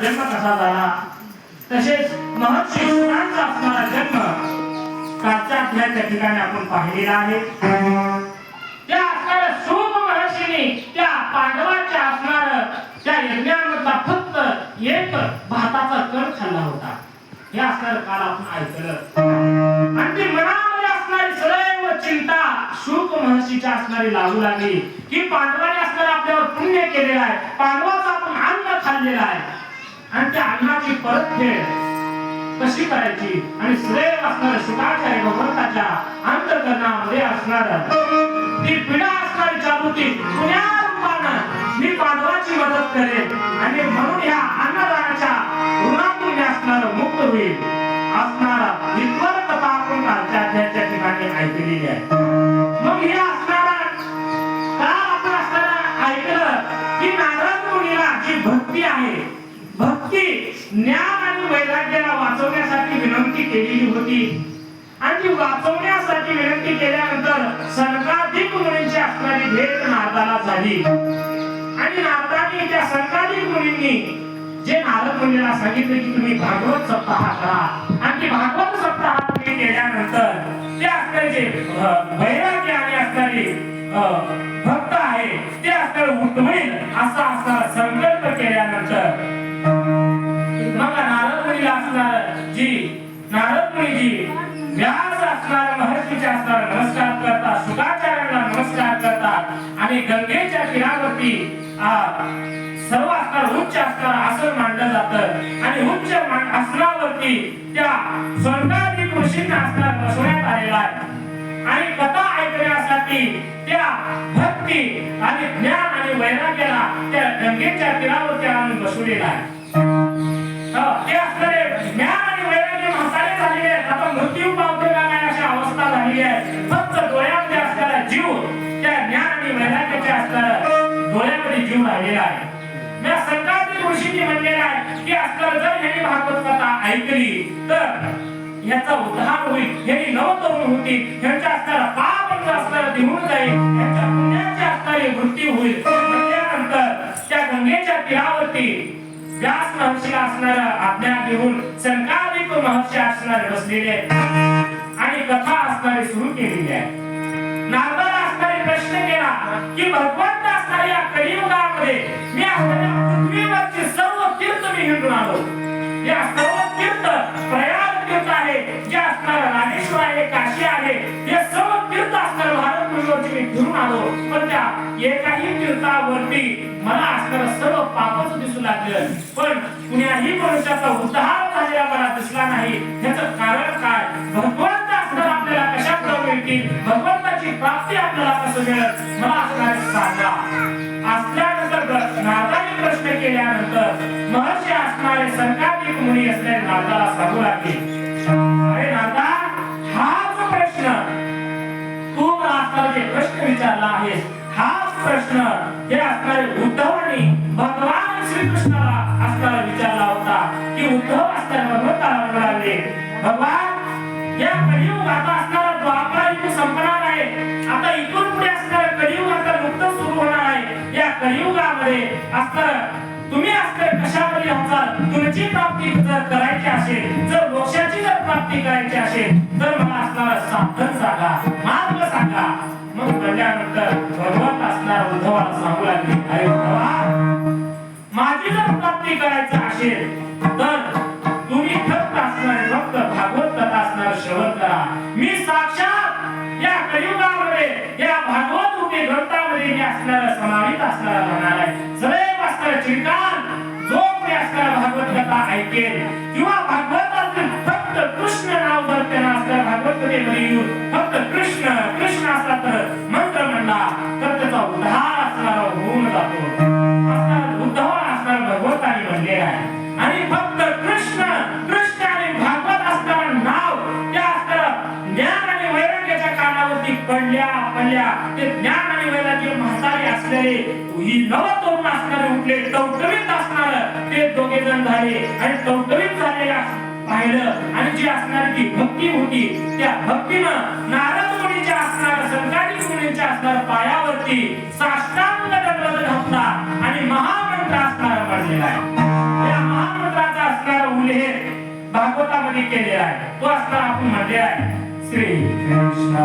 जन्म कसा झाला? तसेच महर्षी शुकांचा असणारा जन्म कालच्या अध्यायाच्या ठिकाणी आपण पाहिलेला आहे. त्या असणाऱ्या सोम महर्षीने त्या पांडवाच्या असणार त्या यज्ञामधला फक्त एक भाताचा कण खाल्ला होता. हे असणार काल आपण ऐकलं. आणि ती मनामध्ये असणारी सदैव चिंता शुक महर्षीच्या असणारी लागू लागली. की पांडवाने असणार आपल्यावर पुण्य केलेलं आहे. पांडवाचा आपण अन्न खाल्लेला आहे. आणि त्या अन्नाची परतफेड कशी करायची? आणि श्रेय असणाऱ्या सुखाच्या भगवंताच्या अंतकरणामध्ये असणार. ती पिढा असणारी जागृती पुण्या रूपानं मी पांडवाची मदत करेन. आणि म्हणून ह्या अन्नदानाच्या ऋणातून मी असणार मुक्त होईल. असणारा विद्वर कथा आपण कालच्या अध्यायाच्या ठिकाणी ऐकलेली आहे. मग हे असणारा का आपण असणारा ऐकलं? की नारद मुनीला जी भक्ती आहे भक्ती ज्ञान आणि वैराग्याला वाचवण्यासाठी विनंती केलेली होती. आणि ती वाचवण्यासाठी विनंती केल्यानंतर सनकाधिक मुलींची असणारी भेट नारदाला झाली. आणि नारदाने त्या सनकाधिक मुलींनी जे नारद मुलीला सांगितले की तुम्ही भागवत सप्ताह करा आणि भागवत सप्ताह तुम्ही केल्यानंतर ते असणारे जे वैराग्य आणि असणारे भक्त आहे ते असणार उठवेल असा असणारा संकल्प केल्यानंतर आणि गंगेच्या किनारवरती सर्व असणार उच्च असणार आसन मांडलं जातं. आणि उच्च मा- आसनावरती त्या स्वर्गाधिक ऋषींना असणार बसवण्यात आलेला आहे. आणि कथा ऐकण्यासाठी त्या भक्ती आणि ज्ञान आणि वैराग्याला त्या गंगेच्या तीरावरती आणून बसवलेला आहे. ते असणारे ज्ञान आहे की जर यांनी भागवत कथा ऐकली तर याचा उद्धार होईल. यांनी नवतरुण होतील. ह्यांच्या असणारा पाप असणारा निघून जाईल. ह्यांच्या पुण्याची असणारी मृत्यू होईल. त्यानंतर त्या गंगेच्या तीरावरती व्यास महर्षीला असणारा आज्ञा घेऊन संकाधिक महर्षी असणारे बसलेले आणि कथा असणारी सुरू केलेली आहे. नारदाला असणारे प्रश्न केला की भगवंत असणाऱ्या कलियुगामध्ये मी असणाऱ्या पृथ्वीवरची सर्व तीर्थ मी हिंडून आलो या सर्व तीर्थ प्रयाग तीर्थ आहे जे असणार रामेश्वर आहे काशी आहे हे सर्व तीर्थ असणार भारत भूमीवरचे मी फिरून आलो. पण त्या एकाही तीर्थावरती मला असणार सर्व पापच दिसू लागलं. पण कुण्याही मनुष्याचा उद्धार झालेला मला दिसला नाही. याचं कारण काय? भगवंत असणार आपल्याला कशा प्रकारे मिळतील? भगवंताची प्राप्ती आपल्याला कसं मिळत मला असणार नारदाला सांगू लागले. अरे नाता हाच प्रश्न. तू मला असणारा जे प्रश्न विचारला आहेस हाच प्रश्न हे असणारे उद्धवानी भगवान श्रीकृष्णाला असणारा विचारला होता की उद्धव असताना भगवंताला म्हणू लागले. भगवान या कलियुग आता असणारा द्वापर युग संपणार आहे. आता इथून पुढे असणारा कलियुग आता मुक्त सुरू होणार आहे. या कलियुगामध्ये असणारा तुम्ही असणार कशावर असाल तुमची प्राप्ती जर करायची असेल जर मोक्षाची जर प्राप्ती करायची असेल तर मला असणारा साधन सांगा मार्ग सांगा. मग म्हणल्यानंतर भगवंत असणार उद्धवाला सांगू लागले अरे उद्धवा माझी जर प्राप्ती करायचं असेल तर तुम्ही फक्त असणारे फक्त भागवत कथा असणार श्रवण करा. मी साक्षात या कलियुगामध्ये या भागवत रूपी ग्रंथामध्ये मी असणार समावित असणार राहणार आहे. सदैव चिरकाल जो कोणी भागवत कथा ऐकेल किंवा भागवतातील फक्त कृष्ण नाव जर त्यांना असल्या भागवत कथेमध्ये फक्त कृष्ण कृष्ण असला तर मंत्र म्हणला. तर पडल्या ते ज्ञान आणि वैराग्य म्हातारे असलेले ही नव तरुण असणारे उठले टवटवीत असणार ते दोघे जण झाले. आणि टवटवीत झालेल्या पाहिलं आणि जी असणारी ती भक्ती होती त्या भक्तीनं नारद मुनीच्या असणार संकालिक मुनीच्या असणार पायावरती साष्टांग दंडवत घातला आणि महामंत्र असणार पडलेला आहे. त्या महामंत्राचा या उल्लेख भागवतामध्ये केलेला आहे. तो असणार आपण म्हणलेला आहे. శ్రీ కృష్ణ